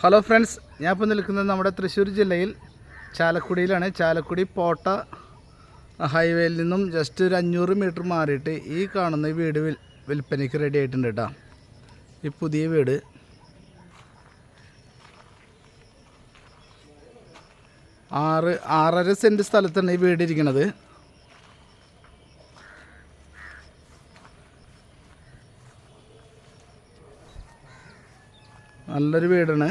Hello friends ഞാൻ ഇപ്പോൾ നിൽക്കുന്നത് നമ്മുടെ തൃശ്ശൂർ ജില്ലയിൽ. ചാലക്കുടിയിലാണ്. ചാലക്കുടി പോട്ട ഹൈവേയിൽ നിന്നും ജസ്റ്റ് ഒരു അഞ്ഞൂറ് മീറ്റർ മാറിയിട്ട് ഈ കാണുന്ന വീട് വിൽ വിൽപ്പനയ്ക്ക് റെഡി ആയിട്ടുണ്ട് കേട്ടോ ഈ പുതിയ വീട്. ആറ് ആറര സെന്റ് സ്ഥലത്താണ് ഈ വീട് ഇരിക്കുന്നത് നല്ലൊരു വീടാണ്.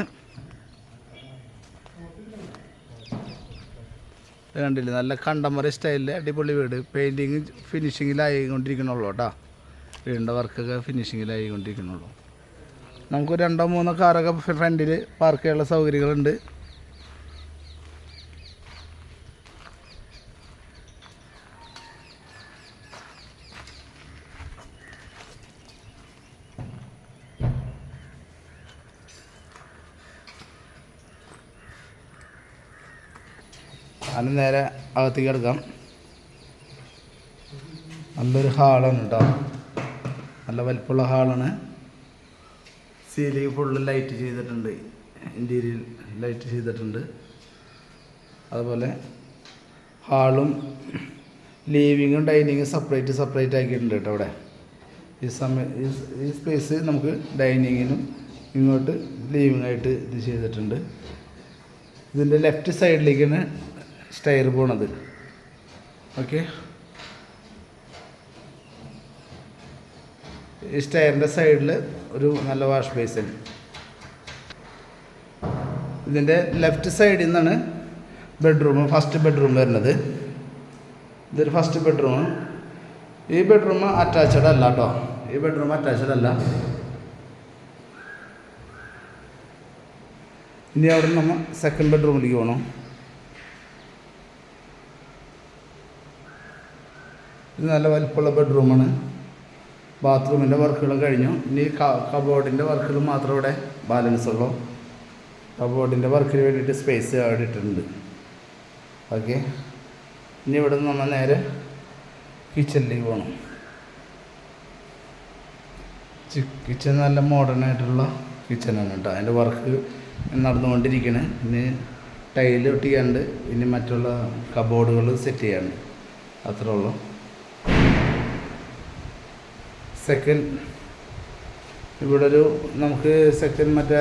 കണ്ടില്ലേ നല്ല കണ്ടമറി സ്റ്റൈലിൽ അടിപൊളി വീട്. പെയിന്റിങ് ഫിനിഷിങ്ങിലായി കൊണ്ടിരിക്കണുള്ളൂ കേട്ടോ. വീടിന്റെ വർക്കൊക്കെ ഫിനിഷിങ്ങിലായി കൊണ്ടിരിക്കണുള്ളൂ നമുക്ക് രണ്ടോ മൂന്നോ കാറൊക്കെ ഫ്രണ്ടിൽ പാർക്ക് ചെയ്യാനുള്ള സൗകര്യങ്ങളുണ്ട്. അതിന് നേരെ അകത്തേക്ക് എടുക്കാം നല്ലൊരു ഹാളാണ് കേട്ടോ നല്ല വലിപ്പമുള്ള ഹാളാണ്. സീലിംഗ് ഫുള്ള് ലൈറ്റ് ചെയ്തിട്ടുണ്ട്. ഇന്റീരിയൽ ലൈറ്റ് ചെയ്തിട്ടുണ്ട്. അതുപോലെ ഹാളും ലീവിങ്ങും ഡൈനിങ്ങും സെപ്പറേറ്റ് സെപ്പറേറ്റ് ആക്കിയിട്ടുണ്ട് കേട്ടോ അവിടെ. ഈ സമയം ഈ- സ്പേസ് നമുക്ക് ഡൈനിങ്ങിനും ഇങ്ങോട്ട് ലീവിങ് ആയിട്ട് ഇത് ചെയ്തിട്ടുണ്ട്. ഇതിന്റെ ലെഫ്റ്റ് സൈഡിലേക്കാണ് സ്റ്റയർ പോണത്. ഓക്കെ. ഈ സ്റ്റയറിന്റെ സൈഡിൽ ഒരു നല്ല വാഷ് ബേസിൻ ഇതിന്റെ ലെഫ്റ്റ് സൈഡിൽ നിന്നാണ് ബെഡ്റൂം ഫസ്റ്റ് ബെഡ്റൂം വരുന്നത്. ഇതൊരു ഫസ്റ്റ് ബെഡ്റൂം. ഈ ബെഡ്റൂം അറ്റാച്ച്ഡ് അല്ല കേട്ടോ ഈ ബെഡ്റൂം അറ്റാച്ച്ഡ് അല്ല. ഇനി അവിടെ നമ്മൾ സെക്കൻഡ് ബെഡ്റൂമിലേക്ക് പോകണം ഇത് നല്ല വലിപ്പമുള്ള ബെഡ്റൂമാണ് ബാത്റൂമിന്റെ വർക്കുകൾ കഴിഞ്ഞു. ഇനി കബോർഡിന്റെ വർക്കുകൾ മാത്രം ഇവിടെ ബാലൻസ് ഉള്ളൂ. കബോർഡിന്റെ വർക്കിന് വേണ്ടിയിട്ട് സ്പേസ് അവിടെ ഇട്ടിട്ടുണ്ട്. ഓക്കെ ഇനി ഇവിടെ നിന്ന് നമ്മൾ നേരെ കിച്ചണിലേക്ക് പോകണം കിച്ചൺ നല്ല മോഡേൺ ആയിട്ടുള്ള കിച്ചണാണ് കേട്ടോ. അതിന്റെ വർക്ക് നടന്നുകൊണ്ടിരിക്കണേ. ഇനി ടൈൽ ഒട്ടിക്കാണ്ട് ഇനി മറ്റുള്ള കബോർഡുകൾ സെറ്റ് ചെയ്യാണ്ട്. അത്രേ ഉള്ളൂ. സെക്കൻഡ് ഇവിടെ ഒരു നമുക്ക് സെക്കൻഡ് മറ്റേ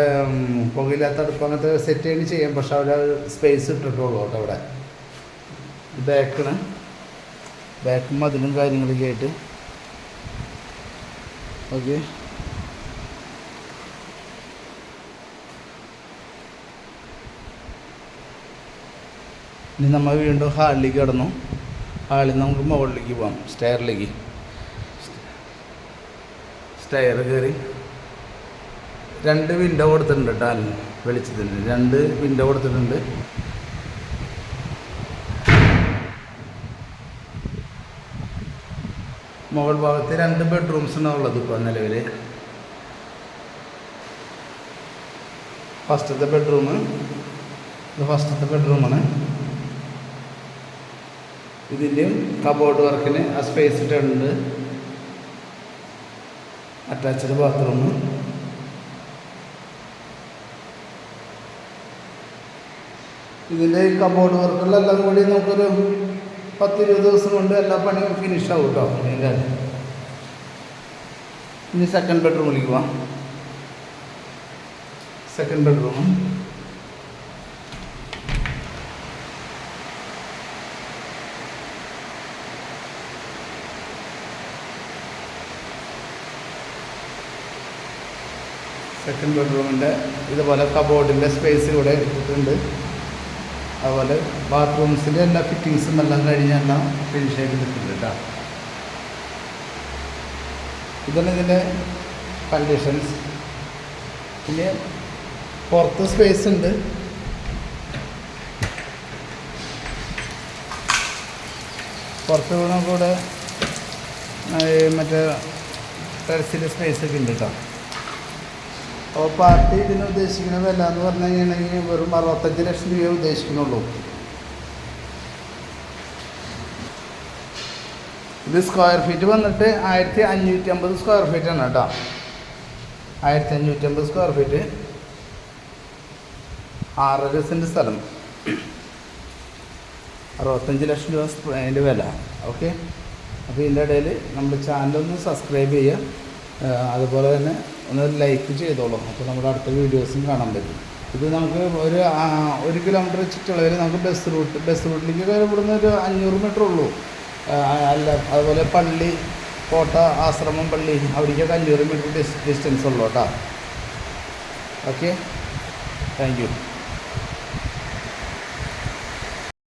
പുകയില്ലാത്ത അടുപ്പ് അങ്ങനത്തെ സെറ്റ് ചെയ്ത് ചെയ്യാം. പക്ഷെ അവിടെ സ്പേസ് ഇട്ടിട്ടുള്ളൂ കേട്ടോ അവിടെ. ബാക്കിന് ബാക്കും അതിലും കാര്യങ്ങളൊക്കെ ആയിട്ട് ഓക്കെ ഇനി നമ്മൾ വീണ്ടും ഹാളിലേക്ക് കിടന്നു. ഹാളിൽ നമുക്ക് മുകളിലേക്ക് പോകാം സ്റ്റെയറിലേക്ക് സ്റ്റെയർ കയറി. രണ്ട് വിൻഡോ കൊടുത്തിട്ടുണ്ട് കേട്ടോ വെളിച്ചത്തിന് രണ്ട് വിൻഡോ കൊടുത്തിട്ടുണ്ട്. മുകൾ ഭാഗത്ത് രണ്ട് ബെഡ്റൂംസ് ഉള്ളത് ഇപ്പോൾ നിലവിൽ ഫസ്റ്റത്തെ ബെഡ്റൂം ഇത് ഫസ്റ്റത്തെ ബെഡ്റൂമാണ് ഇതിന്റെയും കബോർഡ് വർക്കിന് ആ സ്പേസ് ഇട്ടിട്ടുണ്ട്. അറ്റാച്ച്ഡ് ബാത്റൂം ഇതിന്റെ ഈ കബോർഡ് വർക്കുകളെല്ലാം കൂടി നമുക്കൊരു പത്തിരുപത് ദിവസം കൊണ്ട് എല്ലാ പണിയും ഫിനിഷ് ആവും കേട്ടോ ഇതിന്റെ ഇനി സെക്കൻഡ് ബെഡ്റൂം പോവാം. സെക്കൻഡ് ബെഡ്റൂം സെക്കൻഡ് ബെഡ്റൂമിന്റെ ഇതുപോലെ കബോർഡിന്റെ സ്പേസ് ഇവിടെ എടുത്തിട്ടുണ്ട് അതുപോലെ ബാത്റൂംസിന്റെ എല്ലാ ഫിറ്റിങ്സും എല്ലാം കഴിഞ്ഞെല്ലാം ഫിനിഷ് ആയിട്ട് നിൽക്കുന്നുണ്ട് കേട്ടോ. ഇതാണ് ഇതിന്റെ കണ്ടീഷൻസ് പിന്നെ പുറത്ത് സ്പേസ് ഉണ്ട്. പുറത്ത് കൂടെ മറ്റേ ടെറസിന്റെ സ്പേസ് ഒക്കെ ഉണ്ട് കേട്ടോ. അപ്പോൾ പാർട്ടി ഇതിന് ഉദ്ദേശിക്കുന്ന എന്ന് പറഞ്ഞു കഴിഞ്ഞാണെങ്കിൽ വെറും അറുപത്തഞ്ച് ലക്ഷം രൂപയെ ഉദ്ദേശിക്കുന്നുള്ളൂ. ഇത് സ്ക്വയർ ഫീറ്റ് വന്നിട്ട് ആയിരത്തി അഞ്ഞൂറ്റി അമ്പത് സ്ക്വയർ ഫീറ്റ് ആണ് കേട്ടോ. ആയിരത്തി അഞ്ഞൂറ്റി അമ്പത് സ്ക്വയർ ഫീറ്റ് ആറര സെന്റ് സ്ഥലം. അറുപത്തഞ്ച് ലക്ഷം രൂപ അതിന്റെ വില. ഓക്കെ അപ്പോൾ ഇതിന്റെ ഇടയിൽ നമ്മുടെ ചാനലൊന്ന് സബ്സ്ക്രൈബ് ചെയ്യുക. അതുപോലെ തന്നെ ഒന്ന് ലൈക്ക് ചെയ്തോളൂ. അപ്പോൾ നമ്മുടെ അടുത്ത വീഡിയോസും കാണാൻ പറ്റും. ഇത് നമുക്ക് ഒരു ഒരു കിലോമീറ്റർ ചുറ്റളവിൽ നമുക്ക് ബസ് റൂട്ട് ബസ് റൂട്ടിലേക്ക് ഇവിടുന്ന് ഒരു അഞ്ഞൂറ് മീറ്റർ ഉള്ളൂ. അല്ല അതുപോലെ പള്ളി കോട്ട ആശ്രമം പള്ളി അവിടേക്കൊക്കെ അഞ്ഞൂറ് മീറ്റർ ഡിസ്റ്റൻസ് ഉള്ളൂ കേട്ടോ. Okay thank you